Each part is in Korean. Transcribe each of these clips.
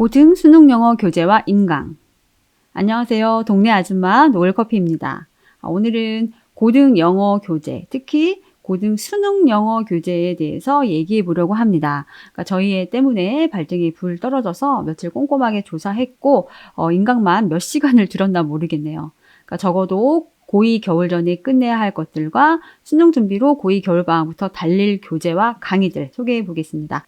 고등 수능 영어 교재와 인강. 안녕하세요. 동네 아줌마 노을커피입니다. 아, 오늘은 고등 영어 교재, 특히 고등 수능 영어 교재에 대해서 얘기해 보려고 합니다. 그러니까 저희 애 때문에 발등에 불 떨어져서 며칠 꼼꼼하게 조사했고, 어, 인강만 몇 시간을 들었나 모르겠네요. 그러니까 적어도 고2 겨울 전에 끝내야 할 것들과 수능 준비로 고2 겨울방학부터 달릴 교재와 강의들 소개해 보겠습니다.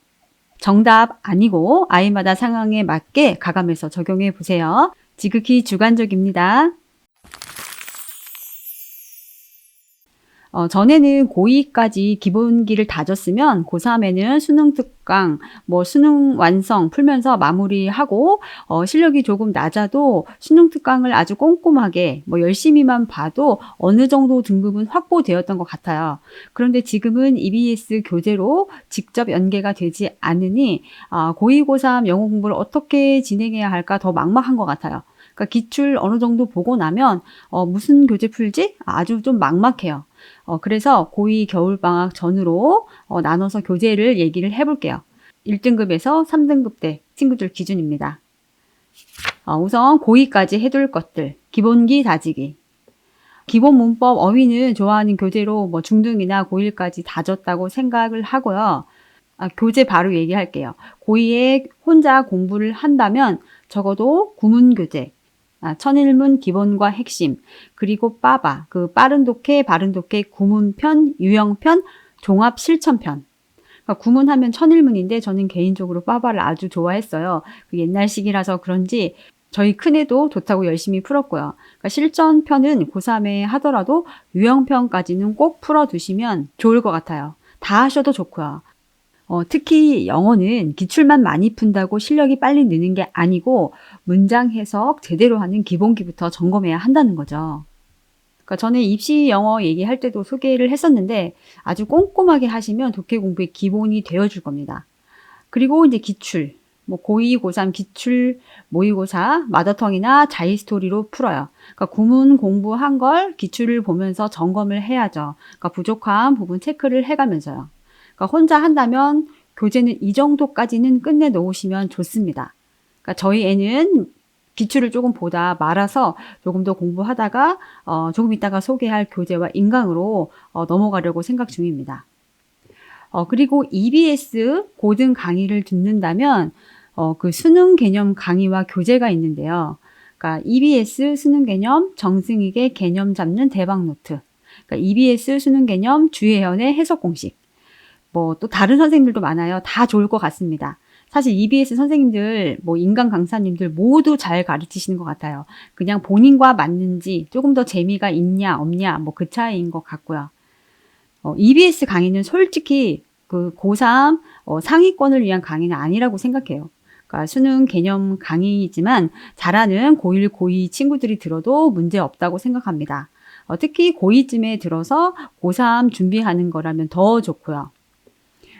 정답 아니고 아이마다 상황에 맞게 가감해서 적용해 보세요. 지극히 주관적입니다. 어, 전에는 고2까지 기본기를 다졌으면 고3에는 수능 특강, 뭐 수능 완성 풀면서 마무리하고 어, 실력이 조금 낮아도 수능 특강을 아주 꼼꼼하게 뭐 열심히만 봐도 어느 정도 등급은 확보되었던 것 같아요. 그런데 지금은 EBS 교재로 직접 연계가 되지 않으니 아, 고2, 고3 영어 공부를 어떻게 진행해야 할까 더 막막한 것 같아요. 그러니까 기출 어느 정도 보고 나면 어, 무슨 교재 풀지? 아주 좀 막막해요. 어, 그래서 고2 겨울방학 전으로 어, 나눠서 교재를 얘기를 해볼게요. 1등급에서 3등급 때 친구들 기준입니다. 어, 우선 고2까지 해둘 것들. 기본기 다지기. 기본 문법 어휘는 좋아하는 교재로 뭐 중등이나 고1까지 다졌다고 생각을 하고요. 아, 교재 바로 얘기할게요. 고2에 혼자 공부를 한다면 적어도 구문교재, 아, 천일문 기본과 핵심, 그리고 빠바, 그 빠른 독해, 바른 독해, 구문편, 유형편, 종합 실천편. 그러니까 구문하면 천일문인데 저는 개인적으로 빠바를 아주 좋아했어요. 그 옛날식이라서 그런지 저희 큰애도 좋다고 열심히 풀었고요. 그러니까 실전편은 고3에 하더라도 유형편까지는 꼭 풀어두시면 좋을 것 같아요. 다 하셔도 좋고요. 어, 특히 영어는 기출만 많이 푼다고 실력이 빨리 느는 게 아니고 문장 해석 제대로 하는 기본기부터 점검해야 한다는 거죠. 그러니까 저는 입시 영어 얘기할 때도 소개를 했었는데 아주 꼼꼼하게 하시면 독해 공부의 기본이 되어줄 겁니다. 그리고 이제 기출, 뭐 고2, 고3 기출, 모의고사, 마더텅이나 자이스토리로 풀어요. 그러니까 구문 공부한 걸 기출을 보면서 점검을 해야죠. 그러니까 부족한 부분 체크를 해가면서요. 그러니까 혼자 한다면 교재는 이 정도까지는 끝내 놓으시면 좋습니다. 그러니까 저희 애는 기출을 조금 보다 말아서 조금 더 공부하다가 어, 조금 있다가 소개할 교재와 인강으로 어, 넘어가려고 생각 중입니다. 어, 그리고 EBS 고등 강의를 듣는다면 어, 그 수능 개념 강의와 교재가 있는데요. 그러니까 EBS 수능 개념 정승익의 개념 잡는 대박 노트. 그러니까 EBS 수능 개념 주혜연의 해석 공식. 뭐 또 다른 선생님들도 많아요. 다 좋을 것 같습니다. 사실 EBS 선생님들, 뭐 인간 강사님들 모두 잘 가르치시는 것 같아요. 그냥 본인과 맞는지 조금 더 재미가 있냐 없냐 뭐 그 차이인 것 같고요. 어, EBS 강의는 솔직히 그 고3 어, 상위권을 위한 강의는 아니라고 생각해요. 그러니까 수능 개념 강의이지만 잘하는 고1, 고2 친구들이 들어도 문제 없다고 생각합니다. 어, 특히 고2쯤에 들어서 고3 준비하는 거라면 더 좋고요.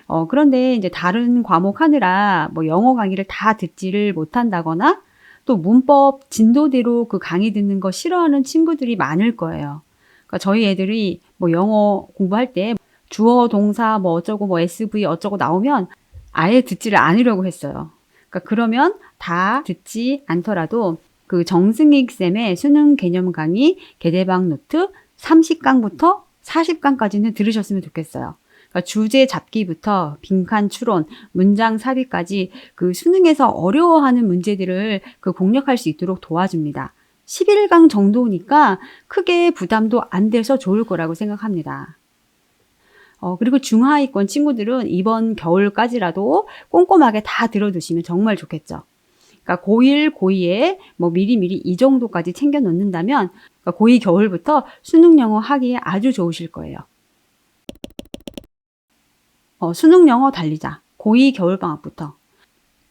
어, 그런데 이제 다른 과목 하느라 뭐 영어 강의를 다 듣지를 못한다거나 또 문법 진도대로 그 강의 듣는 거 싫어하는 친구들이 많을 거예요. 그러니까 저희 애들이 뭐 영어 공부할 때 주어, 동사, 뭐 어쩌고, 뭐 SV 어쩌고 나오면 아예 듣지를 않으려고 했어요. 그러니까 그러면 다 듣지 않더라도 그 정승익 쌤의 수능 개념 강의 개대방 노트 30강부터 40강까지는 들으셨으면 좋겠어요. 그러니까 주제 잡기부터 빈칸 추론, 문장 삽입까지 그 수능에서 어려워하는 문제들을 그 공략할 수 있도록 도와줍니다. 11강 정도니까 크게 부담도 안 돼서 좋을 거라고 생각합니다. 어, 그리고 중하위권 친구들은 이번 겨울까지라도 꼼꼼하게 다 들어두시면 정말 좋겠죠. 그러니까 고1, 고2에 뭐 미리미리 이 정도까지 챙겨 놓는다면 그러니까 고2 겨울부터 수능 영어 하기에 아주 좋으실 거예요. 어, 수능 영어 달리자. 고2 겨울방학부터.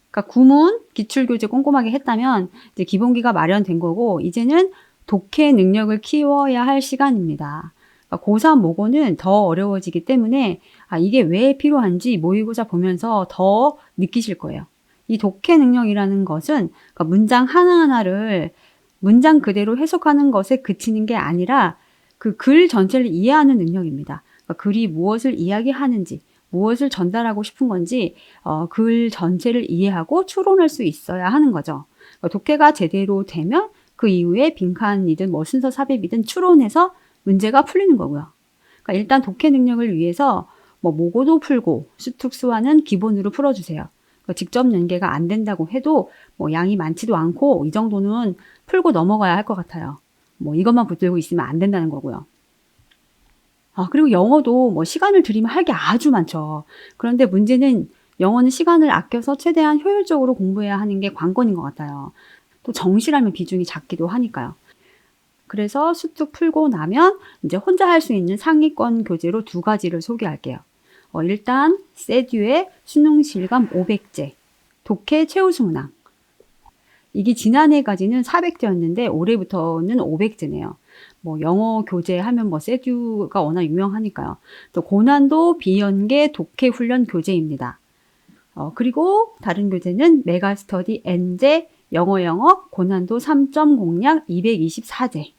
그러니까 구문, 기출교재 꼼꼼하게 했다면 이제 기본기가 마련된 거고 이제는 독해 능력을 키워야 할 시간입니다. 그러니까 고3 모고는 더 어려워지기 때문에 아, 이게 왜 필요한지 모의고사 보면서 더 느끼실 거예요. 이 독해 능력이라는 것은 그러니까 문장 하나하나를 문장 그대로 해석하는 것에 그치는 게 아니라 그 글 전체를 이해하는 능력입니다. 그러니까 글이 무엇을 이야기하는지, 무엇을 전달하고 싶은 건지 어, 글 전체를 이해하고 추론할 수 있어야 하는 거죠. 그러니까 독해가 제대로 되면 그 이후에 빈칸이든 뭐 순서 삽입이든 추론해서 문제가 풀리는 거고요. 그러니까 일단 독해 능력을 위해서 뭐 모고도 풀고 수특수화는 기본으로 풀어주세요. 그러니까 직접 연계가 안 된다고 해도 뭐 양이 많지도 않고 이 정도는 풀고 넘어가야 할 것 같아요. 뭐 이것만 붙들고 있으면 안 된다는 거고요. 아, 그리고 영어도 뭐 시간을 들이면 할 게 아주 많죠. 그런데 문제는 영어는 시간을 아껴서 최대한 효율적으로 공부해야 하는 게 관건인 것 같아요. 또 정시라면 비중이 작기도 하니까요. 그래서 수특 풀고 나면 이제 혼자 할 수 있는 상위권 교재로 두 가지를 소개할게요. 어, 일단 세듀의 수능 실감 500제, 독해 최우수 문항. 이게 지난해까지는 400제였는데 올해부터는 500제네요. 뭐 영어 교재 하면 뭐 세듀가 워낙 유명하니까요. 또 고난도 비연계 독해 훈련 교재입니다. 어, 그리고 다른 교재는 메가스터디 N제 영어 영어 고난도 3.0량 224제.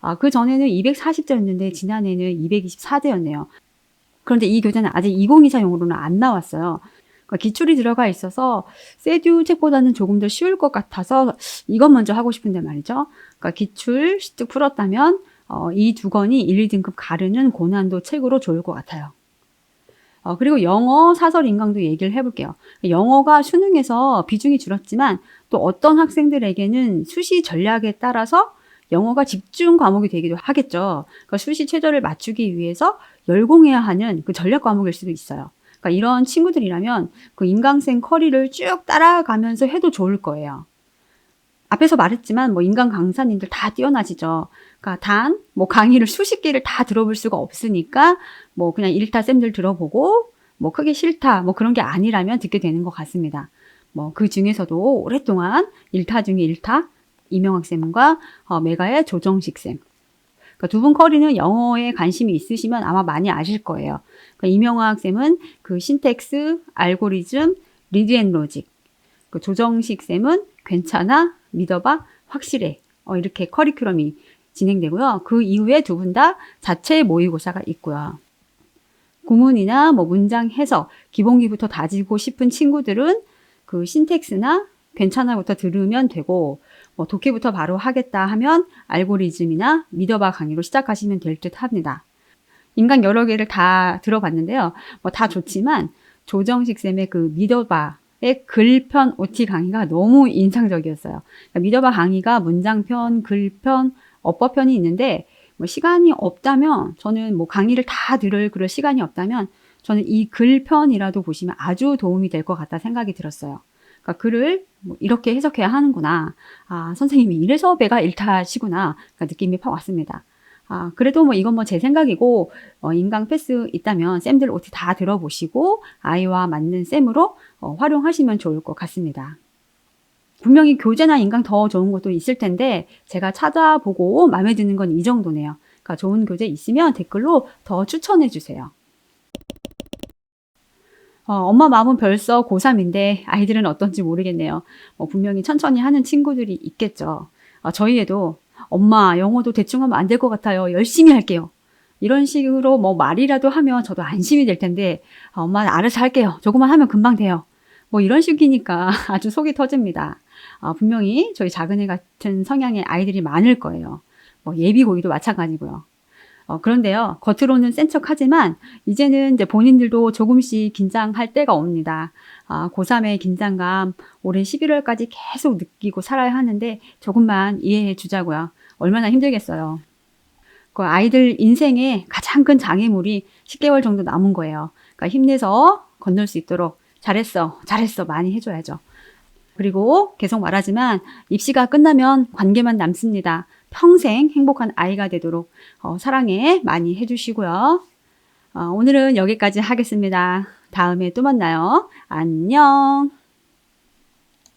아, 그 전에는 240제였는데 지난해는 224제였네요. 그런데 이 교재는 아직 2024용으로는 안 나왔어요. 그러니까 기출이 들어가 있어서 세듀 책보다는 조금 더 쉬울 것 같아서 이것 먼저 하고 싶은데 말이죠. 그러니까 기출 시특 풀었다면 어, 이 두 권이 1, 2등급 가르는 고난도 책으로 좋을 것 같아요. 어, 그리고 영어 사설 인강도 얘기를 해볼게요. 영어가 수능에서 비중이 줄었지만 또 어떤 학생들에게는 수시 전략에 따라서 영어가 집중 과목이 되기도 하겠죠. 그러니까 수시 최저를 맞추기 위해서 열공해야 하는 그 전략 과목일 수도 있어요. 그러니까 이런 친구들이라면 그 인강생 커리를 쭉 따라가면서 해도 좋을 거예요. 앞에서 말했지만 뭐 인강 강사님들 다 뛰어나시죠. 그러니까 단 뭐 강의를 수십 개를 다 들어볼 수가 없으니까 뭐 그냥 일타 쌤들 들어보고 뭐 크게 싫다 뭐 그런 게 아니라면 듣게 되는 것 같습니다. 뭐 그 중에서도 오랫동안 일타 중에 일타 이명학 쌤과 어, 메가의 조정식 쌤. 그러니까 두분 커리는 영어에 관심이 있으시면 아마 많이 아실 거예요. 그러니까 이명학 쌤은 그 신텍스, 알고리즘, 리드 앤 로직. 그 조정식 쌤은 괜찮아, 믿어봐, 확실해. 어, 이렇게 커리큘럼이 진행되고요. 그 이후에 두 분 다 자체 모의고사가 있고요. 구문이나 뭐 문장 해석, 기본기부터 다지고 싶은 친구들은 그 신텍스나 괜찮아부터 들으면 되고 뭐 독해부터 바로 하겠다 하면 알고리즘이나 믿어봐 강의로 시작하시면 될 듯 합니다. 인간 여러 개를 다 들어봤는데요. 뭐 다 좋지만 조정식 쌤의 그 믿어봐 의 글편 OT 강의가 너무 인상적이었어요. 그러니까 믿어봐 강의가 문장편, 글편, 어법편이 있는데 뭐 시간이 없다면 저는 뭐 강의를 다 들을 그럴 시간이 없다면 저는 이 글편이라도 보시면 아주 도움이 될 것 같다 생각이 들었어요. 그러니까 글을 뭐 이렇게 해석해야 하는구나. 아, 선생님이 이래서 배가 일타시구나. 그러니까 느낌이 팍 왔습니다. 아, 그래도 뭐 이건 뭐 제 생각이고, 어, 인강 패스 있다면 쌤들 어떻게 다 들어보시고, 아이와 맞는 쌤으로 어, 활용하시면 좋을 것 같습니다. 분명히 교재나 인강 더 좋은 것도 있을 텐데, 제가 찾아보고 마음에 드는 건 이 정도네요. 그러니까 좋은 교재 있으면 댓글로 더 추천해 주세요. 어, 엄마 마음은 벌써 고3인데 아이들은 어떤지 모르겠네요. 어, 분명히 천천히 하는 친구들이 있겠죠. 어, 저희 애도 엄마 영어도 대충 하면 안 될 것 같아요. 열심히 할게요. 이런 식으로 뭐 말이라도 하면 저도 안심이 될 텐데 아, 엄마 알아서 할게요. 조금만 하면 금방 돼요. 뭐 이런 식이니까 아주 속이 터집니다. 아, 분명히 저희 작은 애 같은 성향의 아이들이 많을 거예요. 뭐 예비 고이도 마찬가지고요. 어, 그런데요, 겉으로는 센 척 하지만, 이제는 이제 본인들도 조금씩 긴장할 때가 옵니다. 아, 고3의 긴장감, 올해 11월까지 계속 느끼고 살아야 하는데, 조금만 이해해 주자고요. 얼마나 힘들겠어요. 그 아이들 인생의 가장 큰 장애물이 10개월 정도 남은 거예요. 그러니까 힘내서 건널 수 있도록 잘했어, 잘했어 많이 해줘야죠. 그리고 계속 말하지만 입시가 끝나면 관계만 남습니다. 평생 행복한 아이가 되도록 어, 사랑해 많이 해주시고요. 어, 오늘은 여기까지 하겠습니다. 다음에 또 만나요. 안녕.